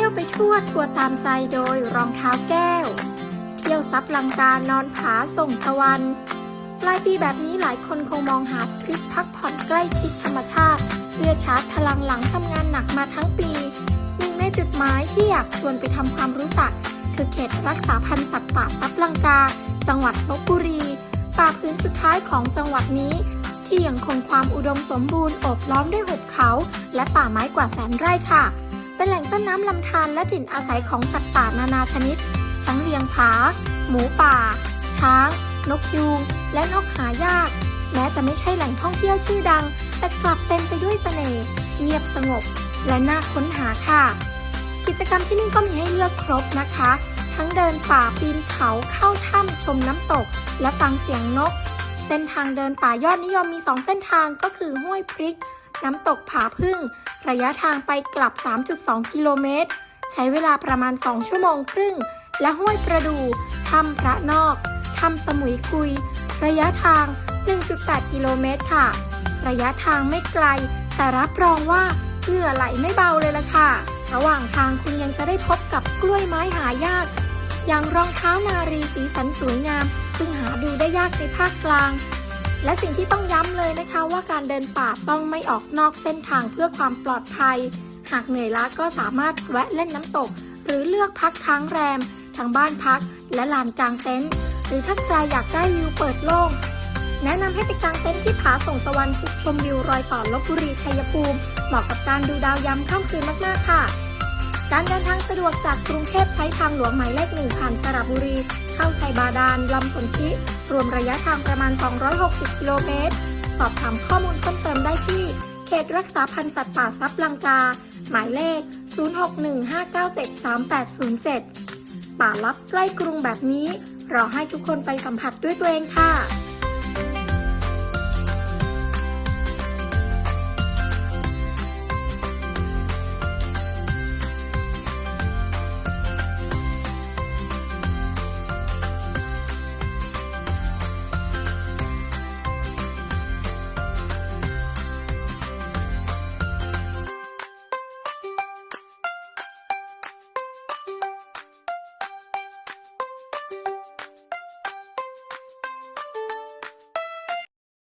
ที่ยวไปทั่วทัวตามใจโดยรองเท้าแก้ว เที่ยวซับลังการนอนผาส่งตะวัน ปลายปีแบบนี้หลายคนคงมองหาทริปพักผ่อนใกล้ชิดธรรมชาติ เพื่อชาร์จพลังหลังทำงานหนักมาทั้งปี หนึ่งในจุดหมายที่อยากชวนไปทำความรู้จัก คือเขตรักษาพันธุ์สัตว์ป่าซับลังกา จังหวัดลบบุรีป่าพื้นสุดท้ายของจังหวัดนี้ที่ยังคงความอุดมสมบูรณ์อบล้อมด้วยหุบเขา และป่าไม้กว่าแสนไร่ค่ะ ต้นน้ำลำธารและถิ่นอาศัยของสัตว์ป่านานาชนิด ทั้งเลียงผา หมูป่า ช้าง นกยูง และนกหายาก แม้จะไม่ใช่แหล่งท่องเที่ยวชื่อดัง แต่กลับเต็มไปด้วยเสน่ห์เงียบสงบ และน่าค้นหาค่ะ กิจกรรมที่นี่ก็มีให้เลือกครบนะคะ ทั้งเดินป่าปีนเขาเข้าถ้ำชมน้ำตก และฟังเสียงนก เส้นทางเดินป่ายอดนิยมมี 2 เส้นทางก็คือห้วยพริก น้ำตกผาพึ่ง ระยะทางไปกลับ 3.2 กิโลเมตร ใช้เวลาประมาณ 2 ชั่วโมงครึ่ง และห้วยประดูถ้ำพระนอกถ้ำสมุยกุย ระยะทาง 1.8 กิโลเมตรค่ะ ระยะทางไม่ไกล แต่รับรองว่าเหงื่อไหลไม่เบาเลยล่ะค่ะ ระหว่างทางคุณยังจะได้พบกับกล้วยไม้หายาก อย่างรองเท้านารีสีสันสวยงาม ซึ่งหาดูได้ยากในภาคกลาง และสิ่งที่ต้องย้ำเลยนะคะว่าการเดินป่าต้องไม่ออกนอกเส้นทางเพื่อความปลอดภัย หากเหนื่อยล้าก็สามารถแวะเล่นน้ำตก หรือเลือกพักค้างแรมทางบ้านพัก และลานกลางเต็นท์หรือถ้าใครอยากได้วิวเปิดโล่งแนะนำให้ไปกางเต็นท์ที่ผาส่งตะวันจุดชมวิวรอยต่อลบบุรีชัยภูมิเหมาะกับการดูดาวยามค่ำคืนมากๆค่ะ การเดินทางสะดวกจากกรุงเทพใช้ทางหลวงหมายเลขหนึ่งผ่านสระบุรี เข้าชัยบาดาลลำสนธิรวมระยะทางประมาณ 260 กิโลเมตร สอบถามข้อมูลเพิ่มเติมได้ที่ เขตรักษาพันธุ์สัตว์ป่าซับลังกา หมายเลข 0615973807 ป่าลับใกล้กรุงแบบนี้ รอให้ทุกคนไปสัมผัสด้วยตัวเองค่ะ